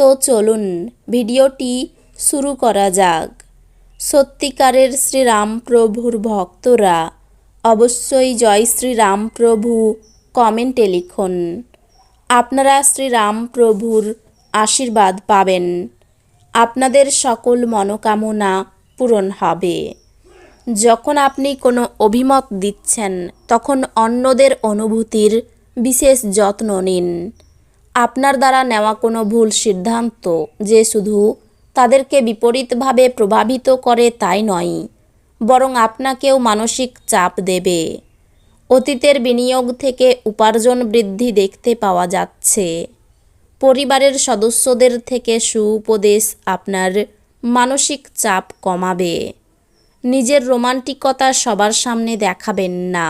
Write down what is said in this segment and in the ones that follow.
তো চলুন ভিডিওটি শুরু করা যাক। সত্যিকারের শ্রীরামপ্রভুর ভক্তরা অবশ্যই জয় শ্রীরামপ্রভু কমেন্টে লিখুন। আপনারা শ্রীরামপ্রভুর আশীর্বাদ পাবেন। আপনাদের সকল মনোকামনা পূরণ হবে। যখন আপনি কোনো অভিমত দিচ্ছেন, তখন অন্যদের অনুভূতির বিশেষ যত্ন নিন। আপনার দ্বারা নেওয়া কোনো ভুল সিদ্ধান্ত যে শুধু তাদেরকে বিপরীতভাবে প্রভাবিত করে তাই নয়, বরং আপনাকেও মানসিক চাপ দেবে। অতীতের বিনিয়োগ থেকে উপার্জন বৃদ্ধি দেখতে পাওয়া যাচ্ছে। পরিবারের সদস্যদের থেকে সুউপদেশ আপনার মানসিক চাপ কমাবে। নিজের রোমান্টিকতা সবার সামনে দেখাবেন না।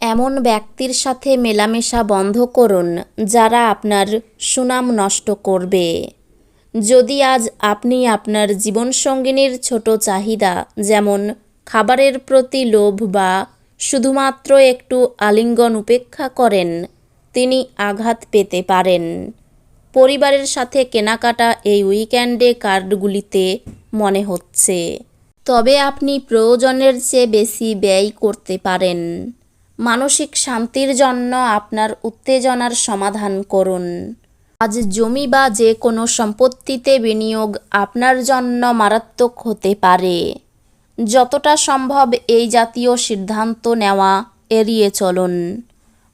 এমন ব্যক্তির সাথে মেলামেশা বন্ধ করুন, যারা আপনার সুনাম নষ্ট করবে। যদি আজ আপনি আপনার জীবনসঙ্গিনীর ছোট চাহিদা, যেমন খাবারের প্রতি লোভ বা শুধুমাত্র একটু আলিঙ্গন উপেক্ষা করেন, তিনি আঘাত পেতে পারেন। পরিবারের সাথে কেনাকাটা এই উইকেন্ডে কার্ডগুলিতে মনে হচ্ছে। তবে আপনি প্রয়োজনের চেয়ে বেশি ব্যয় করতে পারেন। মানসিক শান্তির জন্য আপনার উত্তেজনার সমাধান করুন। আজ জমি বা যে কোনো সম্পত্তিতে বিনিয়োগ আপনার জন্য মারাত্মক হতে পারে। যতটা সম্ভব এই জাতীয় সিদ্ধান্ত নেওয়া এড়িয়ে চলুন।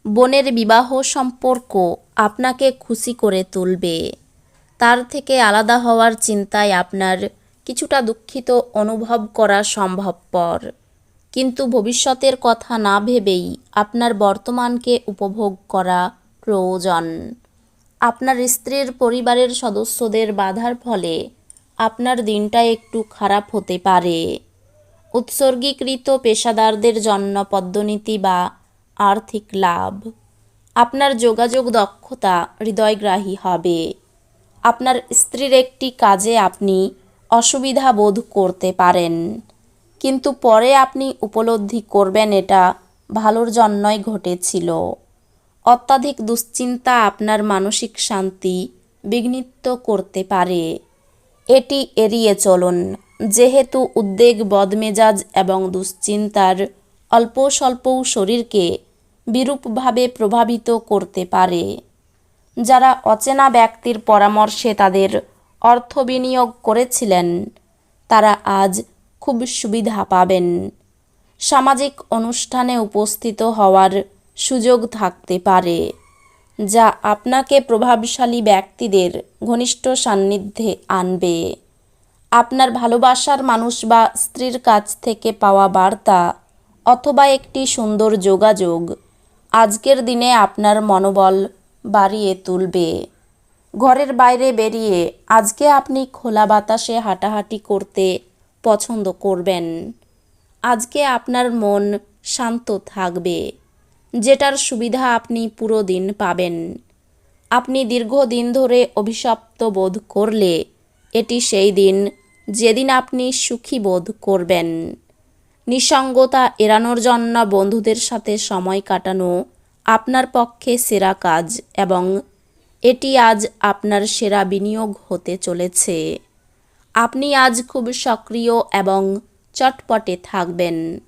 বোনের বিবাহ সম্পর্ক আপনাকে খুশি করে তুলবে। তার থেকে আলাদা হওয়ার চিন্তায় আপনার কিছুটা দুঃখিত অনুভব করা সম্ভবপর। কিন্তু ভবিষ্যতের কথা না ভেবেই আপনার বর্তমানকে উপভোগ করা প্রয়োজন। আপনার স্ত্রীর পরিবারের সদস্যদের বাধার ফলে আপনার দিনটা একটু খারাপ হতে পারে। উৎসর্গীকৃত পেশাদারদের জন্য পদ্মনীতি বা আর্থিক লাভ। আপনার যোগাযোগ দক্ষতা হৃদয়গ্রাহী হবে। আপনার স্ত্রীর একটি কাজে আপনি অসুবিধা বোধ করতে পারেন। কিন্তু পরে আপনি উপলব্ধি করবেন এটা ভালোর জন্যই ঘটেছিল। অত্যাধিক দুশ্চিন্তা আপনার মানসিক শান্তি বিঘ্নিত করতে পারে। এটি এড়িয়ে চলুন। যেহেতু উদ্বেগ, বদমেজাজ এবং দুশ্চিন্তার অল্প স্বল্পও শরীরকে বিরূপভাবে প্রভাবিত করতে পারে। যারা অচেনা ব্যক্তির পরামর্শে তাদের অর্থ বিনিয়োগ করেছিলেন, তারা আজ খুব সুবিধা পাবেন। সামাজিক অনুষ্ঠানে উপস্থিত হওয়ার সুযোগ থাকতে পারে, যা আপনাকে প্রভাবশালী ব্যক্তিদের ঘনিষ্ঠ সান্নিধ্যে আনবে। আপনার ভালোবাসার মানুষ বা স্ত্রীর কাছ থেকে পাওয়া বার্তা অথবা একটি সুন্দর যোগাযোগ আজকের দিনে আপনার মনোবল বাড়িয়ে তুলবে। ঘরের বাইরে বেরিয়ে আজকে আপনি খোলা বাতাসে হাঁটাহাঁটি করতে পছন্দ করবেন। আজকে আপনার মন শান্ত থাকবে, যেটার সুবিধা আপনি পুরো দিন পাবেন। আপনি দীর্ঘদিন ধরে অভিশপ্ত বোধ করলে, এটি সেই দিন যেদিন আপনি সুখী বোধ করবেন। নিঃসঙ্গতা এড়ানোর জন্য বন্ধুদের সাথে সময় কাটানো আপনার পক্ষে সেরা কাজ এবং এটি আজ আপনার সেরা বিনিয়োগ হতে চলেছে। আপনি আজ খুব সক্রিয় এবং চটপটে থাকবেন।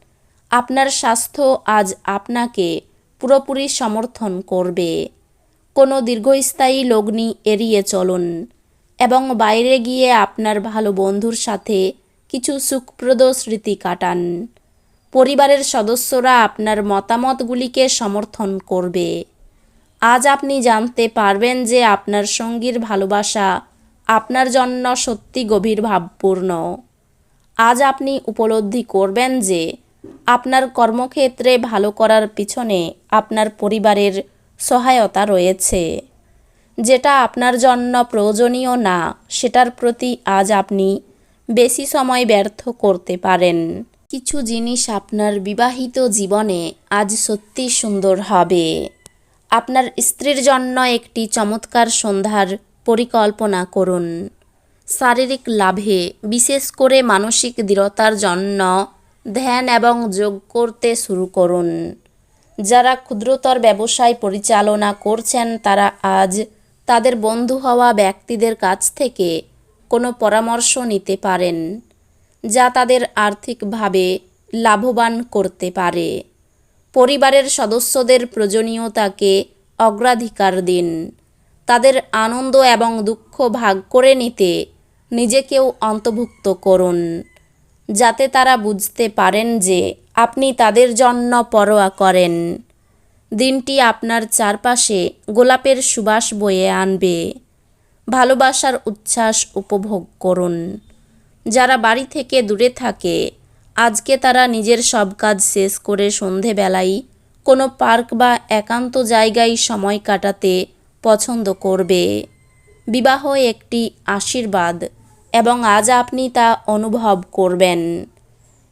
আপনার স্বাস্থ্য আজ আপনাকে পুরোপুরি সমর্থন করবে। কোনো দীর্ঘস্থায়ী লগ্নি এড়িয়ে চলুন এবং বাইরে গিয়ে আপনার ভালো বন্ধুর সাথে কিছু সুখপ্রদ স্মৃতি কাটান। পরিবারের সদস্যরা আপনার মতামতগুলিকে সমর্থন করবে। আজ আপনি জানতে পারবেন যে আপনার সঙ্গীর ভালোবাসা আপনার জন্য সত্যি গভীর ভাবপূর্ণ। আজ আপনি উপলব্ধি করবেন যে আপনার কর্মক্ষেত্রে ভালো করার পিছনে আপনার পরিবারের সহায়তা রয়েছে। যেটা আপনার জন্য প্রয়োজনীয় না, সেটার প্রতি আজ আপনি বেশি সময় ব্যর্থ করতে পারেন। কিছু জিনিস আপনার বিবাহিত জীবনে আজ সত্যি সুন্দর হবে। আপনার স্ত্রীর জন্য একটি চমৎকার সন্ধ্যার পরিকল্পনা করুন। শারীরিক লাভে বিশেষ করে মানসিক দৃঢ়তার জন্য ধ্যান এবং যোগ করতে শুরু করুন। যারা ক্ষুদ্রতর ব্যবসায় পরিচালনা করছেন, তারা আজ তাদের বন্ধু হওয়া ব্যক্তিদের কাছ থেকে কোনো পরামর্শ নিতে পারেন, যা তাদের আর্থিকভাবে লাভবান করতে পারে। পরিবারের সদস্যদের প্রয়োজনীয়তাকে অগ্রাধিকার দিন। তাদের আনন্দ এবং দুঃখ ভাগ করে নিতে নিজেকেও অন্তর্ভুক্ত করুন, যাতে তারা বুঝতে পারেন যে আপনি তাদের জন্য পরোয়া করেন। দিনটি আপনার চারপাশে গোলাপের সুবাস বয়ে আনবে। ভালোবাসার উচ্ছ্বাস উপভোগ করুন। যারা বাড়ি থেকে দূরে থাকে, আজকে তারা নিজের সব কাজ শেষ করে সন্ধেবেলায় কোনো পার্ক বা একান্ত জায়গায় সময় কাটাতে পছন্দ করবে। বিবাহ একটি আশীর্বাদ এবং আজ আপনি তা অনুভব করবেন।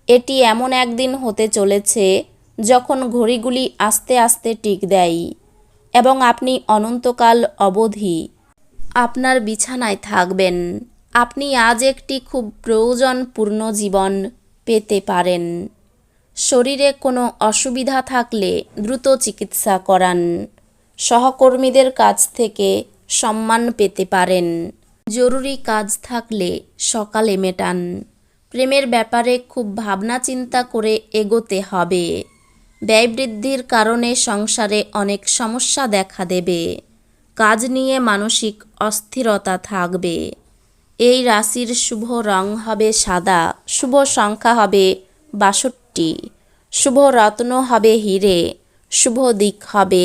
এটি এমন একদিন হতে চলেছে যখন ঘড়িগুলি আস্তে আস্তে টিক দেয় এবং আপনি অনন্তকাল অবধি আপনার বিছানায় থাকবেন। আপনি আজ একটি খুব প্রয়োজনপূর্ণ জীবন পেতে পারেন। শরীরে কোনো অসুবিধা থাকলে দ্রুত চিকিৎসা করান। সহকর্মীদের কাছ থেকে সম্মান পেতে পারেন। জরুরি কাজ থাকলে সকালে মেটান। প্রেমের ব্যাপারে খুব ভাবনা চিন্তা করে এগোতে হবে। ব্যয় বৃদ্ধির কারণে সংসারে অনেক সমস্যা দেখা দেবে। কাজ নিয়ে মানসিক অস্থিরতা থাকবে। এই রাশির শুভ রং হবে সাদা, শুভ সংখ্যা হবে বাষট্টি, শুভ রত্ন হবে হিরে, শুভ দিক হবে